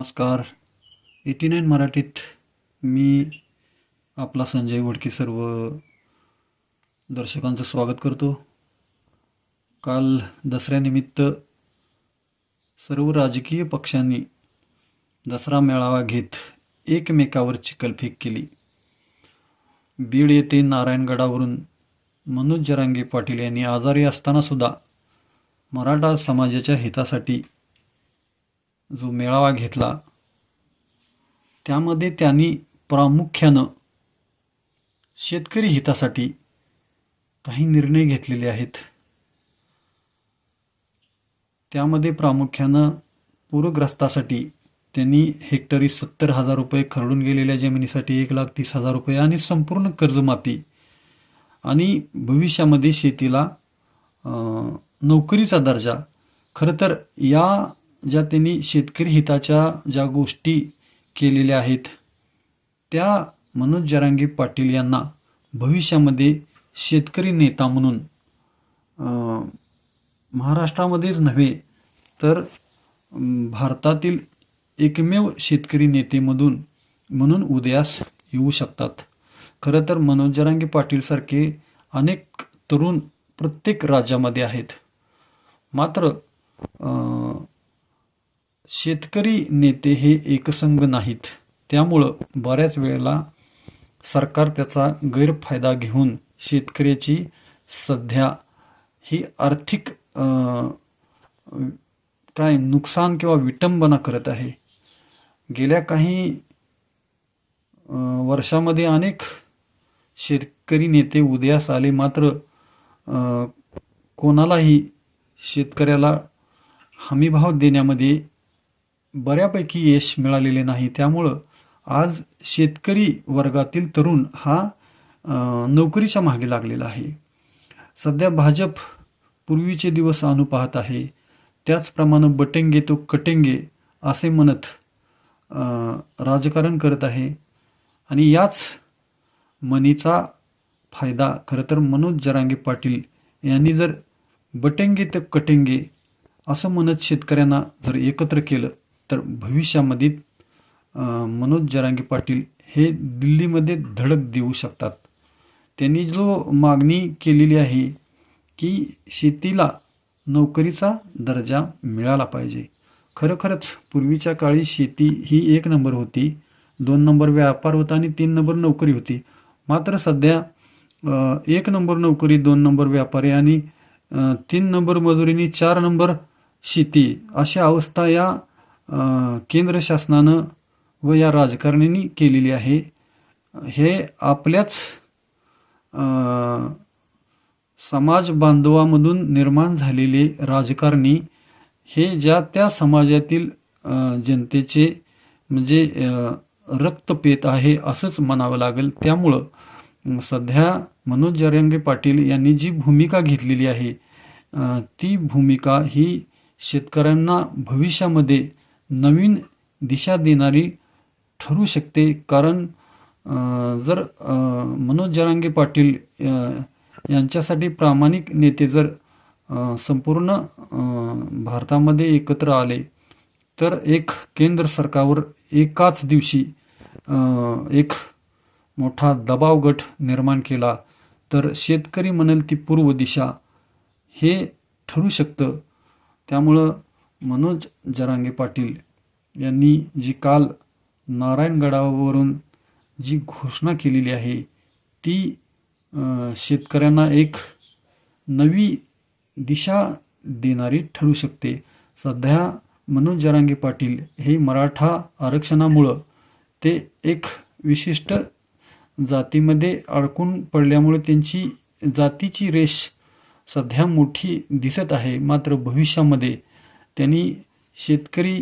नमस्कार. Eighty nine मराठीत मी आपला संजय घोडके सर्व दर्शकांचं स्वागत करतो. काल दसऱ्यानिमित्त सर्व राजकीय पक्षांनी दसरा मेळावा घेत एकमेकावर चिकलफेक केली. बीड येथे नारायणगडावरून मनोज जरांगे पाटील यांनी आजारी असतानासुद्धा मराठा समाजाच्या हितासाठी जो मेळावा घेतला त्यामध्ये त्यांनी प्रामुख्यानं शेतकरी हितासाठी काही निर्णय घेतलेले आहेत. त्यामध्ये प्रामुख्यानं पूरग्रस्तासाठी त्यांनी हेक्टरी सत्तर हजार रुपये खरडून गेलेल्या जमिनीसाठी एक लाख तीस हजार रुपये आणि संपूर्ण कर्जमाफी आणि भविष्यामध्ये शेतीला नोकरीचा दर्जा. खरं तर या ज्या त्यांनी शेतकरी हिताच्या ज्या गोष्टी केलेल्या आहेत त्या मनोज जरांगे पाटील यांना भविष्यामध्ये शेतकरी नेता म्हणून महाराष्ट्रामध्येच नव्हे तर भारतातील एकमेव शेतकरी नेतेमधून म्हणून उदयास येऊ शकतात. खरं तर मनोज जरांगे पाटीलसारखे अनेक तरुण प्रत्येक राज्यामध्ये आहेत. मात्र शेतकरी नेते हे एकसंघ नाहीत. त्यामुळं बऱ्याच वेळेला सरकार त्याचा गैरफायदा घेऊन शेतकऱ्याची सध्या ही आर्थिक काय नुकसान किंवा विटंबना करत आहे. गेल्या काही वर्षामध्ये अनेक शेतकरी नेते उदयास आले. मात्र कोणालाही शेतकऱ्याला हमीभाव देण्यामध्ये बऱ्यापैकी यश मिळालेले नाही. त्यामुळं आज शेतकरी वर्गातील तरुण हा नोकरीच्या मागे लागलेला आहे. सध्या भाजप पूर्वीचे दिवस आणू पाहत आहे. त्याचप्रमाणे बटेंगे तो कटेंगे असे म्हणत राजकारण करत आहे. आणि याच मनीचा फायदा खरं तर मनोज जरांगे पाटील यांनी जर बटेंगे तर कटेंगे असं म्हणत शेतकऱ्यांना जर एकत्र केलं तर भविष्यामध्ये मनोज जरांगे पाटील हे दिल्लीमध्ये धडक देऊ शकतात. त्यांनी जो मागणी केलेली आहे की शेतीला नोकरीचा दर्जा मिळाला पाहिजे. खरोखरच पूर्वीच्या काळी शेती ही एक नंबर होती दोन नंबर व्यापार होता आणि तीन नंबर नोकरी होती. मात्र सध्या एक नंबर नोकरी दोन नंबर व्यापारी आणि तीन नंबर मजुरीनी चार नंबर शेती अशी अवस्था या केंद्र शासनानं व या राजकारण्यांनी केलेली आहे. हे आपल्याच समाज बांधवामधून निर्माण झालेले राजकारणी हे ज्या त्या समाजातील जनतेचे म्हणजे रक्तपेत रक्त पेत आहे असंच म्हणावं लागेल. त्यामुळं सध्या मनोज जरंगे पाटील यांनी जी भूमिका घेतलेली आहे ती भूमिका ही शेतकऱ्यांना भविष्यामध्ये नवीन दिशा देणारी ठरू शकते. कारण जर मनोज जरांगे पाटील यांच्यासाठी प्रामाणिक नेते जर संपूर्ण भारतामध्ये एकत्र आले तर एक केंद्र सरकारवर एकाच दिवशी एक मोठा दबाव गट निर्माण केला तर शेतकरी म्हणेल ती पूर्व दिशा हे ठरू शकतं. त्यामुळं मनोज जरांगे पाटील यांनी जी काल नारायणगडावरून जी घोषणा केलेली आहे ती शेतकऱ्यांना एक नवी दिशा देणारी ठरू शकते. सध्या मनोज जरांगे पाटील हे मराठा आरक्षणामुळं ते एक विशिष्ट जातीमध्ये अडकून पडल्यामुळे त्यांची जातीची रेष सध्या मोठी दिसत आहे. मात्र भविष्यामध्ये त्यांनी शेतकरी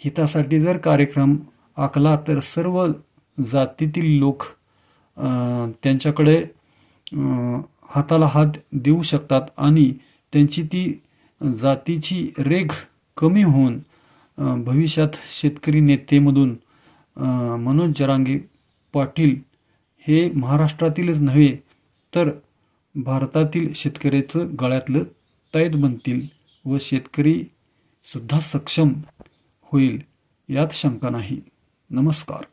हितासाठी जर कार्यक्रम आखला तर सर्व जातीतील लोक त्यांच्याकडे हाताला हात देऊ शकतात आणि त्यांची ती जातीची रेघ कमी होऊन भविष्यात शेतकरी नेतेमधून मनोज जरांगे पाटील हे महाराष्ट्रातीलच नव्हे तर भारतातील शेतकऱ्याचं गळ्यातलं तैत बनतील व शेतकरी सुद्धा सक्षम होईल यात शंका नाही. नमस्कार.